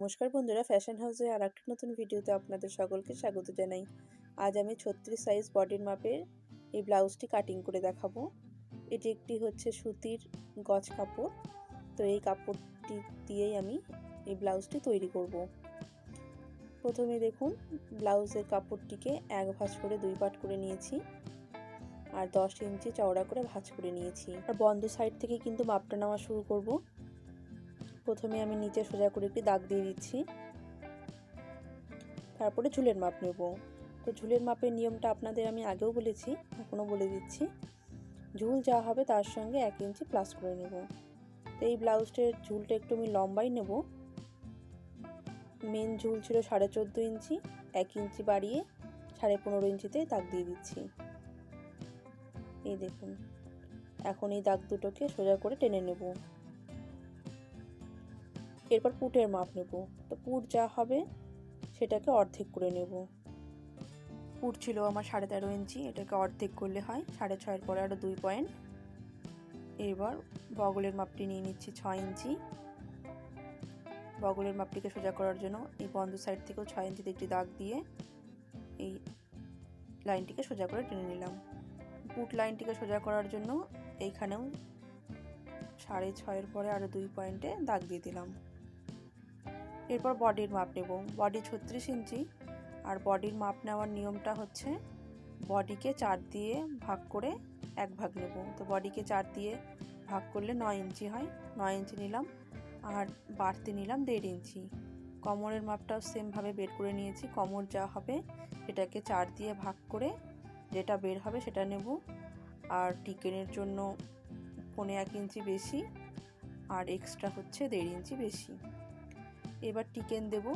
নমস্কার বন্ধুরা ফ্যাশন হাউসে আর একটা নতুন ভিডিওতে আপনাদের সকলকে স্বাগত জানাই। আজ আমি ছত্রিশ সাইজ বডির মাপের এই ব্লাউজটি কাটিং করে দেখাবো। এটি একটি হচ্ছে সুতির গজ কাপড়। তো এই কাপড়টি দিয়েই আমি এই ব্লাউজটি তৈরি করব। প্রথমে দেখুন ব্লাউজের কাপড়টিকে এক ভাঁজ করে দুই পাট করে নিয়েছি আর দশ ইঞ্চি চওড়া করে ভাঁজ করে নিয়েছি। আর বন্ধ সাইড থেকে কিন্তু মাপটা নেওয়া শুরু করব। প্রথমে আমি নিচে সোজা করে একটি দাগ দিয়ে দিচ্ছি। তারপরে ঝুলের মাপ নেব। তো ঝুলের মাপের নিয়মটা আপনাদের আমি আগেও বলেছি, এখনও বলে দিচ্ছি। ঝুল যা হবে তার সঙ্গে এক ইঞ্চি প্লাস করে নেব। তো এই ব্লাউজটার ঝুলটা একটু আমি লম্বাই নেব। মেন ঝুল ছিল সাড়ে চোদ্দ ইঞ্চি, এক ইঞ্চি বাড়িয়ে সাড়ে পনেরো ইঞ্চিতে দাগ দিয়ে দিচ্ছি। এই দেখুন, এখন এই দাগ দুটোকে সোজা করে টেনে নেব। এরপর পুটের মাপ নেব। তো পুট যা হবে সেটাকে অর্ধেক করে নেব। পুট ছিল আমার সাড়ে তেরো ইঞ্চি, এটাকে অর্ধেক করলে হয় সাড়ে ছয়ের পরে আরও দুই পয়েন্ট এবার বগলের মাপটি নিয়ে নিচ্ছি ছয় ইঞ্চি। বগলের মাপটিকে সোজা করার জন্য এই বন্ধ সাইড থেকেও ছয় ইঞ্চিতে একটি দাগ দিয়ে এই লাইনটিকে সোজা করে টেনে নিলাম। পুট লাইনটিকে সোজা করার জন্য এইখানেও সাড়ে ছয়ের পরে আরও দুই পয়েন্টে দাগ দিয়ে দিলাম। এরপর বডির মাপ নেব। বডি ছত্রিশ ইঞ্চি আর বডির মাপ নেওয়ার নিয়মটা হচ্ছে বডিকে চার দিয়ে ভাগ করে এক ভাগ নেব। তো বডিকে চার দিয়ে ভাগ করলে নয় ইঞ্চি হয়। নয় ইঞ্চি নিলাম আর বাড়তি নিলাম দেড় ইঞ্চি। কমরের মাপটাও সেমভাবে বের করে নিয়েছি। কমর যা হবে সেটাকে চার দিয়ে ভাগ করে যেটা বের হবে সেটা নেব। আর টিকেনের জন্য পনে এক ইঞ্চি বেশি আর এক্সট্রা হচ্ছে দেড় ইঞ্চি বেশি। এবার টিকেন দেব।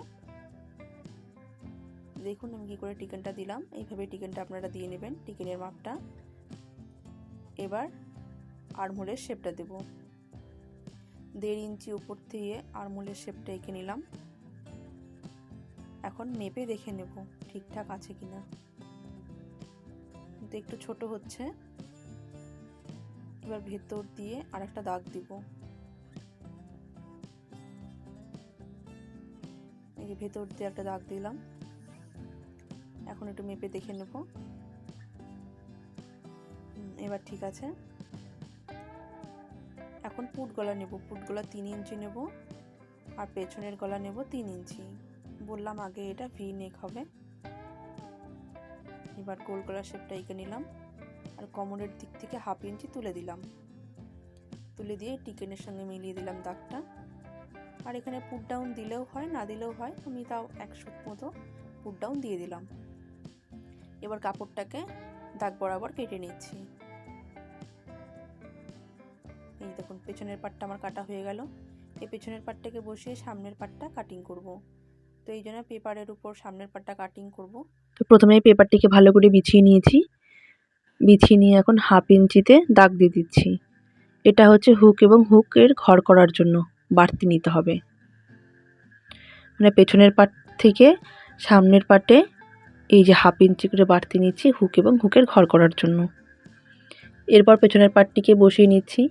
দেখুন আমি কী করে টিকেনটা দিলাম। এইভাবে টিকেনটা আপনারা দিয়ে নেবেন, টিকেনের মাপটা। এবার আড়মোলের শেপটা দেব। দেড় ইঞ্চি উপর থেকে আড়মোলের শেপটা এঁকে নিলাম। এখন মেপে দেখে নেব ঠিকঠাক আছে কিনা। কিন্তু একটু ছোট হচ্ছে। এবার ভেতর দিয়ে আর একটা দাগ দিব। এই ভেতর দিয়ে একটা দাগ দিলাম। এখন একটু মেপে দেখে নেব। এবার ঠিক আছে। এখন পুট গলা নেব। পুট গলা তিন ইঞ্চি নেব আর পেছনের গলা নেব তিন ইঞ্চি। বললাম আগে এটা ভি নেক হবে। এবার গোল গলার শেপটা এঁকে নিলাম আর কমরের দিক থেকে হাফ ইঞ্চি তুলে দিলাম। তুলে দিয়ে টিকেনের সঙ্গে মিলিয়ে দিলাম দাগটা। আর এখানে পুট ডাউন দিলেও হয়, না দিলেও হয়, আমি তাও একশো মতো পুট ডাউন দিয়ে দিলাম। এবার কাপড়টাকে দাগ বরাবর কেটে নিচ্ছি। এই দেখুন, পেছনের পাটটা আমার কাটা হয়ে গেল। এই পেছনের পাটটাকে বসিয়ে সামনের পাটটা কাটিং করব। তো এই জন্য পেপারের উপর সামনের পাটটা কাটিং করব। তো প্রথমে পেপারটিকে ভালো করে বিছিয়ে নিয়েছি। বিছিয়ে নিয়ে এখন হাফ ইঞ্চিতে দাগ দিয়ে দিচ্ছি। এটা হচ্ছে হুক এবং হুকের ঘর করার জন্য। বাড়তি নিতে হবে। মানে পেছনের পাট থেকে সামনের পাটে এই যে হাফ ইঞ্চি করে বাড়তি নিচ্ছি হুক এবং হুকের ঘর করার জন্য। এরপর পেছনের পাটটিকে বসিয়ে নিচ্ছি।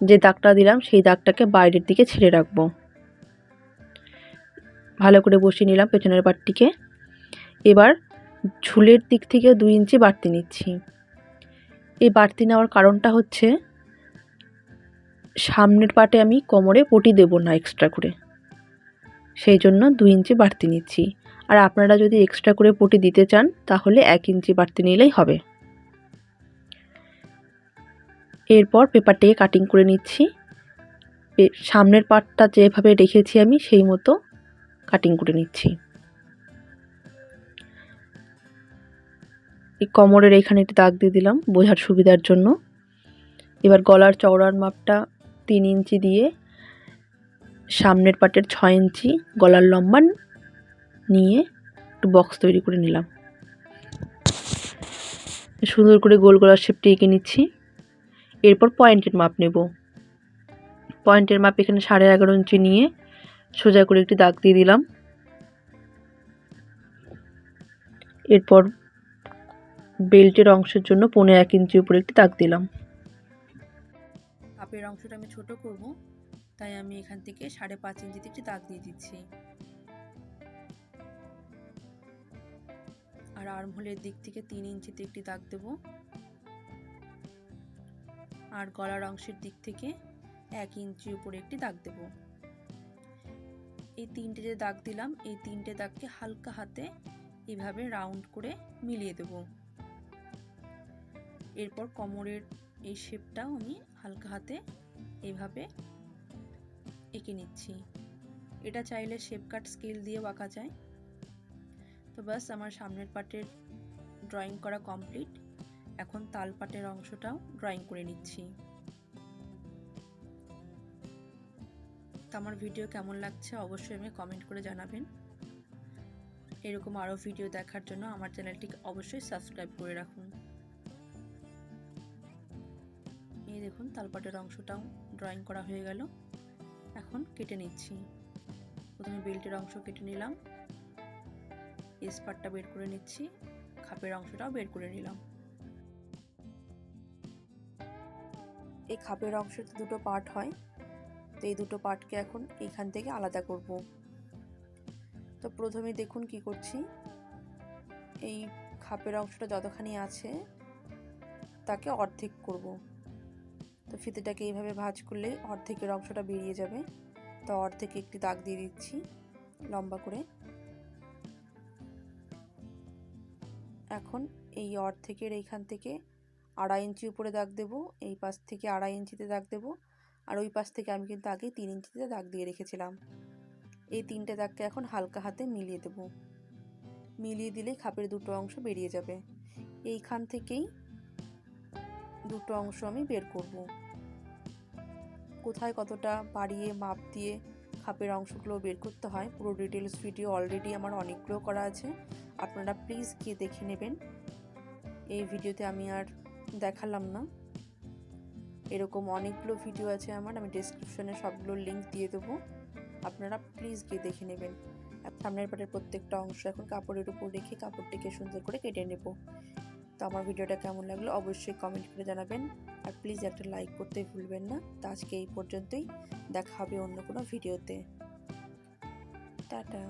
যে দাগটা দিলাম সেই দাগটাকে বাইরের দিকে ছেড়ে রাখব। ভালো করে বসিয়ে নিলাম পেছনের পাটটিকে। এবার ঝুলের দিক থেকে দুই ইঞ্চি বাড়তি নিচ্ছি। এই বাড়তি নেওয়ার কারণটা হচ্ছে সামনের পাটে আমি কোমরে পটি দেব না এক্সট্রা করে। সেই জন্য দুই ইঞ্চি বাড়তি নিচ্ছি। আর আপনারা যদি এক্সট্রা করে পটি দিতে চান, তাহলে এক ইঞ্চি বাড়তি নিলেই হবে। এরপর পেপারটিকে কাটিং করে নিচ্ছি। সামনের পাটটা যেভাবে রেখেছি আমি, সেই মতো কাটিং করে নিচ্ছি। এই কোমরের এখানে একটি দাগ দিয়ে দিলাম, বোঝার সুবিধার জন্য। এবার গলার চওড়ার মাপটা তিন ইঞ্চি দিয়ে সামনের পাটের ছয় ইঞ্চি গলার লম্বা নিয়ে একটু বক্স তৈরি করে নিলাম। সুন্দর করে গোল গলার শেপটি এঁকে নিচ্ছি। এরপর পয়েন্টের মাপ নেব। পয়েন্টের মাপ এখানে সাড়ে এগারো ইঞ্চি নিয়ে সোজা করে একটি দাগ দিয়ে দিলাম। এরপর বেল্টের অংশের জন্য পনেরো এক ইঞ্চি উপরে একটি দাগ দিলাম। কাপের অংশটা আমি ছোট করব, তাই আমি এখান থেকে সাড়ে পাঁচ ইঞ্চিতে একটি দাগ দিয়ে দিচ্ছি। আর আর্মহোলের দিক থেকে তিন ইঞ্চিতে একটি দাগ দেব। আর গলার অংশের দিক থেকে এক ইঞ্চি উপরে একটি দাগ দেব। এই তিনটে যে দাগ দিলাম, এই তিনটে দাগকে হালকা হাতে এভাবে রাউন্ড করে মিলিয়ে দেব। এরপর কোমরের এই শেপটাও আমি হালকা হাতে এভাবে এঁকে নিচ্ছি। এটা চাইলে শেপ কাট স্কেল দিয়ে আঁকা যায়। তো ব্যাস, আমার সামনের পাটের ড্রয়িং করা কমপ্লিট এখন তাল পাটের অংশটাও ড্রয়িং করে নিচ্ছি। তো আমার ভিডিও কেমন লাগছে অবশ্যই আমি কমেন্ট করে জানাবেন। এরকম আরও ভিডিও দেখার জন্য আমার চ্যানেলটি অবশ্যই সাবস্ক্রাইব করে রাখুন। দেখুন তালপাটের অংশটাও ড্রয়িং করা হয়ে গেল। এখন কেটে নিচ্ছি। প্রথমে বেল্টের অংশ কেটে নিলাম। স্পারটা বের করে নিচ্ছি। খাপের অংশটাও বের করে নিলাম। এই খাপের অংশের দুটো পার্ট হয়। তো এই দুটো পার্টকে এখন এইখান থেকে আলাদা করব। তো প্রথমে দেখুন কি করছি। এই খাপের অংশটা যতখানি আছে, তাকে অর্ধেক করব। তো ফিতেটাকে এইভাবে ভাঁজ করলে অর্ধেকের অংশটা বেরিয়ে যাবে। তো অর্ধেকে একটি দাগ দিয়ে দিচ্ছি লম্বা করে। এখন এই অর্ধেকের এইখান থেকে আড়াই ইঞ্চি উপরে দাগ দেব, এই পাশ থেকে আড়াই ইঞ্চিতে দাগ দেব, আর ওই পাশ থেকে আমি কিন্তু আগে তিন ইঞ্চিতে দাগ দিয়ে রেখেছিলাম। এই তিনটে দাগকে এখন হালকা হাতে মিলিয়ে দেব। মিলিয়ে দিলে খাপের দুটো অংশ বেরিয়ে যাবে। এইখান থেকেই দুটো অংশ আমি বের করব। কোথায় কতটা বাড়িয়ে মাপ দিয়ে খাপের অংশগুলো বের করতে হয়, পুরো ডিটেলস ভিডিও অলরেডি আমার অনেকগুলো করা আছে। আপনারা প্লিজ গিয়ে দেখে নেবেন। এই ভিডিওতে আমি আর দেখালাম না। এরকম অনেকগুলো ভিডিও আছে আমার, আমি ডিসক্রিপশনে সবগুলো লিঙ্ক দিয়ে দেবো। আপনারা প্লিজ গিয়ে দেখে নেবেন। সামনের পাটের প্রত্যেকটা অংশ এখন কাপড়ের উপর রেখে কাপড়টিকে সুন্দর করে কেটে নেব। তো আমার ভিডিওটা কেমন লাগল অবশ্যই কমেন্ট করে জানাবেন। আর প্লিজ একটা লাইক করতে ভুলবেন না। তা আজকে এই পর্যন্তই। দেখা হবে অন্য কোনো ভিডিওতে টাটা।